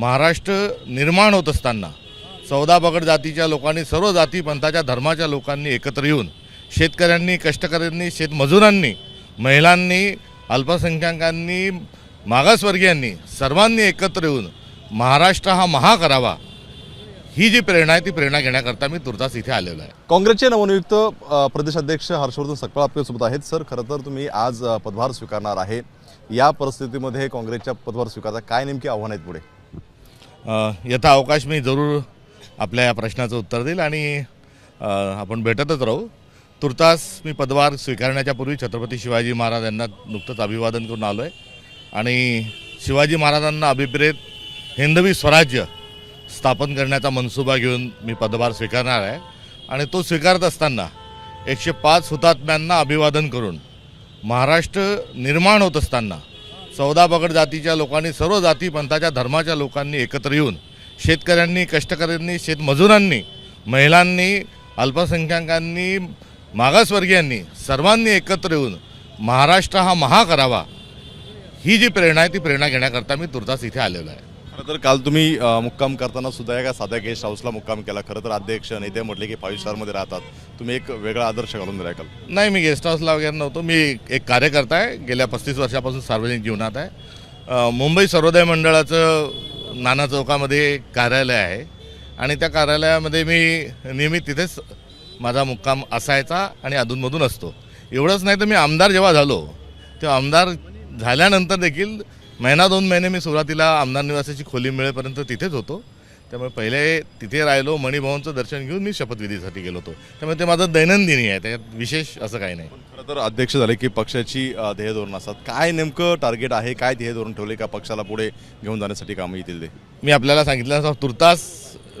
महाराष्ट्र निर्माण होत असताना चौदा पगड जातीच्या लोकांनी सर्व जाती पंथाच्या धर्माच्या लोकांनी एकत्र येऊन शेतकऱ्यांनी कष्टकऱ्यांनी शेतमजुरांनी महिलांनी अल्पसंख्याकांनी मागासवर्गीयांनी सर्वांनी एकत्र येऊन महाराष्ट्र हा महा करावा ही जी प्रेरणा आहे ती प्रेरणा घेण्याकरता मी तुर्तास इथे आलेलो आहे. काँग्रेसचे नवनियुक्त प्रदेशाध्यक्ष हर्षवर्धन सकपाळ आपल्यासोबत आहेत. सर खरं तर तुम्ही आज पदभार स्वीकारणार आहे. या परिस्थितीमध्ये काँग्रेसच्या पदभार स्वीकारता काय नेमकी आव्हान आहेत पुढे? यथा अवकाश मी जरूर आपल्या या प्रश्नाचं उत्तर देईल आणि आपण भेटतच राहू. तुर्तास मी पदभार स्वीकारण्याच्या पूर्वी छत्रपती शिवाजी महाराज यांना नुकतंच अभिवादन करून आलो आहे आणि शिवाजी महाराजांना अभिप्रेत हिंदवी स्वराज्य स्थापन करण्याचा मनसुबा घेऊन मी पदभार स्वीकारणार आहे. आणि तो स्वीकारत असताना एकशे पाच हुतात्म्यांना अभिवादन करून महाराष्ट्र निर्माण होत असताना चौदा बगड जातीच्या लोकांनी सर्व जाती पंथाच्या धर्माच्या लोकांनी एकत्र येऊन शेतकऱ्यांनी कष्टकऱ्यांनी शेतमजुरांनी महिलांनी अल्पसंख्याकांनी मागासवर्गीयांनी सर्वांनी एकत्र येऊन महाराष्ट्र हा महा करावा ही जी प्रेरणा आहे ती प्रेरणा घेण्याकरता मी तुर्तास इथे आलेलो आहे. खरं तर काल तुम्ही मुक्काम करताना सुद्धा एका साध्या गेस्ट हाऊसला मुक्काम केला. खरं तर अध्यक्ष नेते म्हटले की फाईव्ह स्टारमध्ये राहतात. तुम्ही एक वेगळा आदर्श घालून दिला काल. नाही मी गेस्ट हाऊसला वगैरे नव्हतो. मी एक कार्यकर्ता आहे. गेल्या पस्तीस वर्षापासून सार्वजनिक जीवनात आहे. मुंबई सर्वोदय मंडळाचं नाना चौकामध्ये कार्यालय आहे. आणि त्या कार्यालयामध्ये मी नेहमी तिथेच माझा मुक्काम असायचा आणि अधूनमधून असतो. एवढंच नाही तर मी आमदार जेव्हा झालो तेव्हा आमदार झाल्यानंतर देखील महिना दोन महिने मी सुरुवातीला आमदार निवासाची खोली मिळेपर्यंत तिथेच होतो. त्यामुळे पहिले तिथे राहिलो मणिभवनचं दर्शन घेऊन मी शपथविधीसाठी गेलो होतो. त्यामुळे ते माझं दैनंदिनी आहे त्याच्यात विशेष असं काही नाही. खरं तर अध्यक्ष झाले की पक्षाची ध्येय धोरण असतात. काय नेमकं टार्गेट आहे काय ध्येय धोरण ठेवले का पक्षाला पुढे घेऊन जाण्यासाठी कामं येतील ते? मी आपल्याला सांगितलं तुर्तास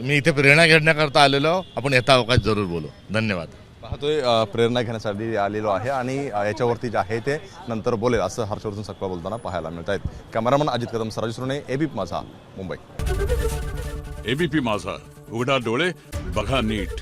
मी इथे प्रेरणा घेण्याकरता आलेलो. आपण यथा अवकाश जरूर बोलू. धन्यवाद. पाहतोय प्रेरणा घेण्यासाठी आलेलो आहे आणि याच्यावरती जे आहे ते नंतर बोलेल असं हर्षवर्धन सकवा बोलताना पाहायला मिळत आहेत cameraman Ajit Kadam Saraj Surne ABP Majha Mumbai. ABP माझा उघडा डोळे बघा नीट.